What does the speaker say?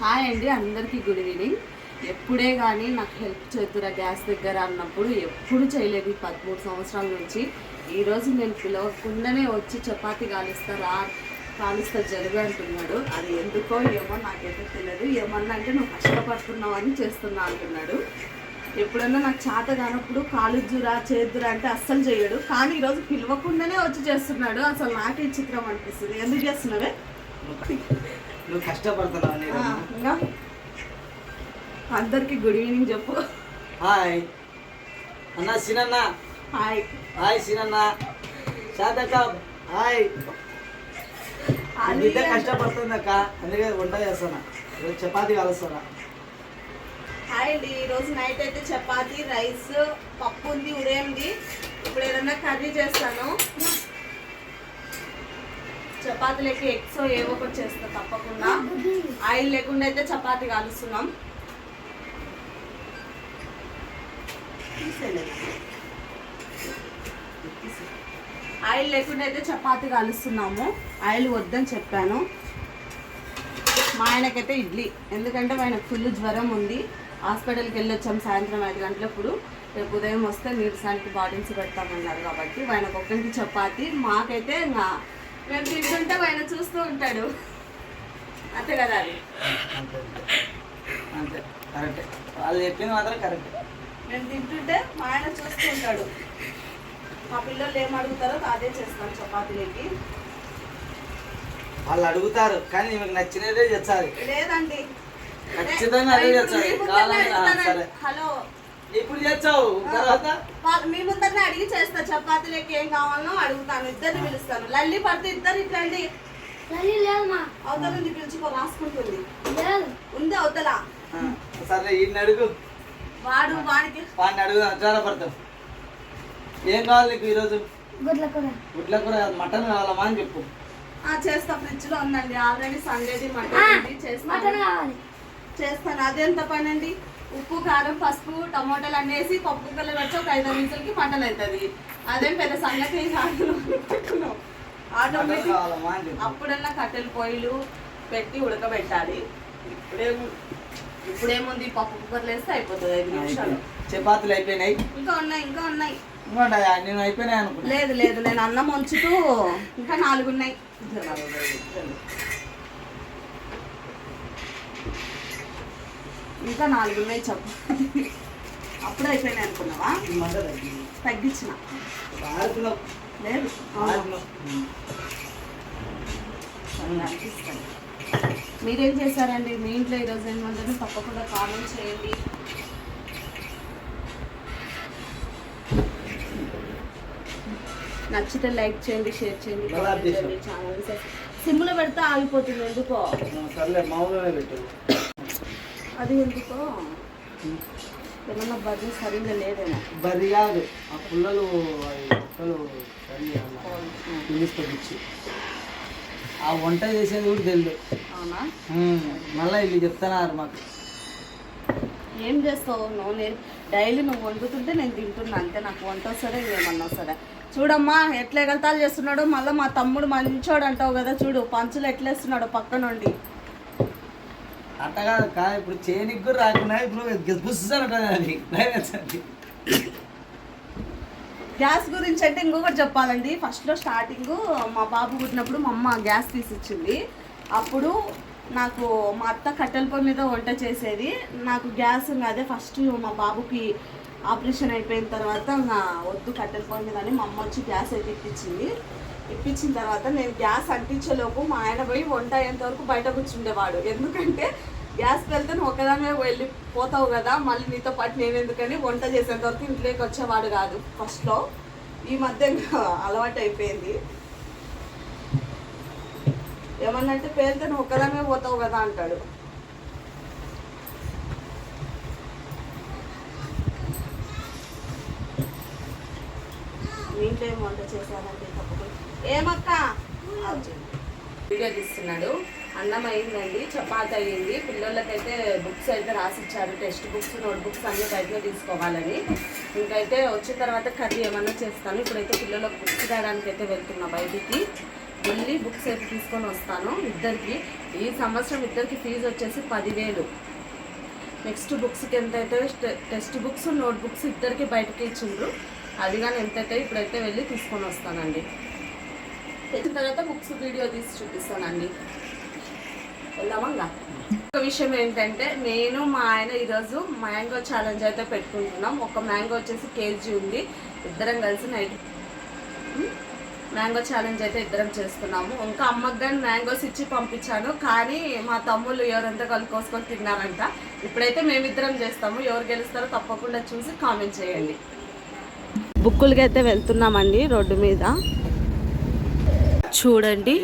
Hi అండి అందరికీ good evening ఎప్పుడే కానీ నాకు హెల్ప్ చేతురా గ్యాస్ దగ్గర అన్నప్పుడు ఎప్పుడు చేయలేదు ఈ పదమూడు సంవత్సరాల నుంచి. ఈరోజు నేను పిలవకుండానే వచ్చి చపాతి కాలుస్తారా కాలుస్తా జరుగు అంటున్నాడు. అది ఎందుకో ఏమో నాకైతే తెలియదు ఏమన్నా అంటే నువ్వు కష్టపడుతున్నావు అని చేస్తున్నా అంటున్నాడు. ఎప్పుడన్నా నాకు చేత కానప్పుడు కాలుద్దురా చేద్దురా అంటే అస్సలు చేయడు. కానీ ఈరోజు పిలవకుండానే వచ్చి చేస్తున్నాడు. అసలు నాకే చిత్రం అనిపిస్తుంది. ఎందుకు చేస్తున్నావే? నువ్వు కష్టపడుతున్నావు అందరికి గుడ్ ఈవినింగ్ చెప్పు. హాయ్. అన్న సినన్న. హాయ్. హాయ్ సినన్న. శాతక్క హాయ్. బిడ్డ కష్టపడుతుంది అక్క. అందుకే వంట చేస్తానా చపాతీ కలుస్తానా హాయ్ అండి. ఈరోజు నైట్ అయితే చపాతి రైస్ పప్పు ఉంది ఉదయంది ఇప్పుడు ఏదన్నా కర్రీ చేస్తాను. చపాతీలకి ఎగ్స్ ఏవో ఒకటి చేస్తా తప్పకుండా. ఆయిల్ లేకుండా అయితే చపాతీ కాలుస్తున్నాం. ఆయిల్ లేకుండా అయితే చపాతి కాలుస్తున్నాము. ఆయిల్ వద్దని చెప్పాను. మా ఆయనకైతే ఇడ్లీ. ఎందుకంటే ఆయనకు ఫుల్ జ్వరం ఉంది. హాస్పిటల్కి వెళ్ళొచ్చాం సాయంత్రం ఐదు గంటలప్పుడు. రేపు ఉదయం వస్తే నీరసానికి బాటిల్స్ పెడతామన్నారు కాబట్టి ఆయన ఒక్కరికి చపాతి. మాకైతే మేము తింటుంటే ఆయన చూస్తూ ఉంటాడు. అంతే కదా అది? అంతే కరెక్టే వాళ్ళు చెప్పింది మాత్రం కరెక్ట్. మేము తింటుంటే మా ఆయన చూస్తూ ఉంటాడు. మా పిల్లలు ఏం అడుగుతారో అదే చేస్తాను చపాతీలకి. వాళ్ళు అడుగుతారు కానీ మీకు నచ్చినదే తెచ్చాలి. లేదండి. ఖచ్చితంగా అదే. సరే. హలో ఇప్పుడు చేస్తావు? తర్వాత? మీ ముందరనే అడిగి చేస్తా చపాతీలకి ఏం కావాలో అడుగుతాను. ఇద్దరిని పిలుస్తాను. లల్లి పడితే ఇద్దరు ఇట్లండి లలి లేదమ్మా అవతల నుంచి పిలుచుకో రాసుకుంటుంది. లేదు ఉంది అవతల. సరే ఈయన అడుగు. వాడు వాడికి. వాడిని అడుగుదాం జాగ్రత్త ఏం కావాలి నీకు ఈరోజు? గుడ్ల కూర. గుడ్ల కూర కాదు, మటన్ కావాలమ్మా అని చెప్పు. ఆ, చేస్తా ఫ్రిడ్జ్లో ఉందండి. ఆల్రెడీ సండేది మటన్ ఉంది. మటన్ కావాలి. చేస్తాను. అదెంత పని అండి ఉప్పు కారం పసుపు టమోటాలు అన్నీ వేసి పప్పు కుక్కర్లో పెడితే ఒక ఐదు నిమిషాలకి మటన్ అవుతుంది. అదేం పెద్ద సంగతి కాదు. ఆటోమేటిక్ అప్పుడన్నా కట్టెల పొయ్యిలు పెట్టి ఉడకబెట్టాలి. ఇప్పుడేం ఇప్పుడేముంది? పప్పు కుక్కర్లు వేస్తే అయిపోతుంది ఐదు నిమిషాలు. చపాతీలు అయిపోయినాయి. ఇంకా ఉన్నాయి ఇంకా ఉన్నాయి. నేను అయిపోయినాయి లేదు లేదు నేను అన్నం వంచుతూ ఇంకా నాలుగు ఇంకా నాలుగు ఉన్నాయి చెప్పు. అప్పుడే అయిపోయినాయి అనుకున్నావా. తగ్గించిన. లేదు. మీరేం చేశారండి? మీ ఇంట్లో ఈరోజు ఏం వండారు తప్పకుండా కామెంట్ చేయండి. నచ్చితే లైక్ చేయండి షేర్ చేయండి ఛానల్ సిమ్లో పెడితే ఆగిపోతుంది ఎందుకో? సర్లే మామూలుగానే పెట్టు. అది ఎందుకో? ఏమన్నా బడ్జెట్ సరిగ్గా లేదేమో. బరి కాదు ఆ పుల్లలు సరి. ఇంగ్లీష్ పంపించి ఆ వంట చేసేది కూడా తెలియదు అవునా? మళ్ళీ వీళ్ళు చెప్తున్నారు మాకు. ఏం చేస్తావు? నువ్వు నేను డైలీ నువ్వు వండుతుంటే నేను తింటున్నా అంతే. నాకు వంట వస్తుందా ఏమన్నా వస్తుందా? చూడమ్మా ఎట్లా ఎగతాలు చేస్తున్నాడు మళ్ళీ మా తమ్ముడు మంచోడు అంటావు కదా చూడు. పంచులు ఎట్లేస్తున్నాడు పక్క నుండి అట్ట కాదు కాదు ఇప్పుడు చేయనికి కూడా రాకుండా ఇప్పుడు బుస్సాను అది. భయమేస్తుంది. గ్యాస్ గురించి అంటే ఇంకొకటి చెప్పాలండి. ఫస్ట్లో స్టార్టింగ్ మా బాబు పుట్టినప్పుడు మా అమ్మ గ్యాస్ తీసిచ్చింది. అప్పుడు నాకు మా అత్త కట్టెల పొయ్యి మీద వంట చేసేది. నాకు గ్యాస్ అదే ఫస్ట్ మా బాబుకి ఆపరేషన్ అయిపోయిన తర్వాత నా వద్దు కట్టెల పొయ్యి మీద అని మా అమ్మ వచ్చి గ్యాస్ అయితే ఇప్పించింది. ఇప్పించిన తర్వాత నేను గ్యాస్ అంటించేలోపు మా ఆయన పోయి వంట అయ్యేంత వరకు బయట కూర్చుండేవాడు. ఎందుకంటే గ్యాస్ వెళ్తే నువ్వు ఒకదానే వెళ్ళి పోతావు కదా మళ్ళీ నీతో పాటు నేను ఎందుకని వంట చేసేంత వరకు ఇంట్లోకి వచ్చేవాడు కాదు. ఫస్ట్లో ఈ మధ్య ఇంకా అలవాటు అయిపోయింది ఏమన్నంటే పేరుతో నువ్వు ఒక్కదానే పోతావు కదా అంటాడు. ఇంట్లో ఏం వంట చేశానంటే తప్పకుండా. ఏమక్క? వీడియో తీస్తున్నాడు. అన్నం అయిందండి చపాతి అయ్యింది పిల్లలకైతే బుక్స్ అయితే రాసిచ్చారు టెక్స్ట్ బుక్స్ నోట్ బుక్స్ అన్ని బయటలో తీసుకోవాలని. ఇంకైతే వచ్చిన తర్వాత కర్రీ ఏమన్నా చేస్తాను. ఇప్పుడైతే పిల్లలకు బుక్స్ రాయడానికి అయితే వెళ్తున్నా బయటికి. వెళ్ళి బుక్స్ అయితే తీసుకొని వస్తాను ఇద్దరికి. ఈ సంవత్సరం ఇద్దరికి ఫీజు వచ్చేసి పదివేలు. నెక్స్ట్ బుక్స్కి ఎంత అయితే టెక్స్ట్ బుక్స్ నోట్ బుక్స్ ఇద్దరికి బయటకి ఇచ్చిండ్రు. అది కానీ ఎంతైతే ఇప్పుడైతే వెళ్ళి తీసుకొని వస్తానండి. తెచ్చిన తర్వాత బుక్స్ వీడియో తీసి చూపిస్తానండి. వెళ్దామంగా. ఒక విషయం ఏంటంటే నేను మా ఆయన ఈరోజు మ్యాంగో ఛాలెంజ్ అయితే పెట్టుకుంటున్నాం. ఒక మ్యాంగో వచ్చేసి కేజీ ఉంది. ఇద్దరం కలిసి నైట్ మ్యాంగో ఛాలెంజ్ అయితే ఇద్దరం చేస్తున్నాము. ఇంకా అమ్మకి కానీ మ్యాంగోస్ ఇచ్చి పంపించాను. కానీ మా తమ్ముళ్ళు ఎవరంతా కలిసి కోసుకొని తిన్నారంట. ఇప్పుడైతే మేమిద్దరం చేస్తాము. ఎవరు గెలుస్తారో తప్పకుండా చూసి కామెంట్ చేయండి. బుక్కులకి అయితే వెళ్తున్నామండి రోడ్డు మీద. చూడండి.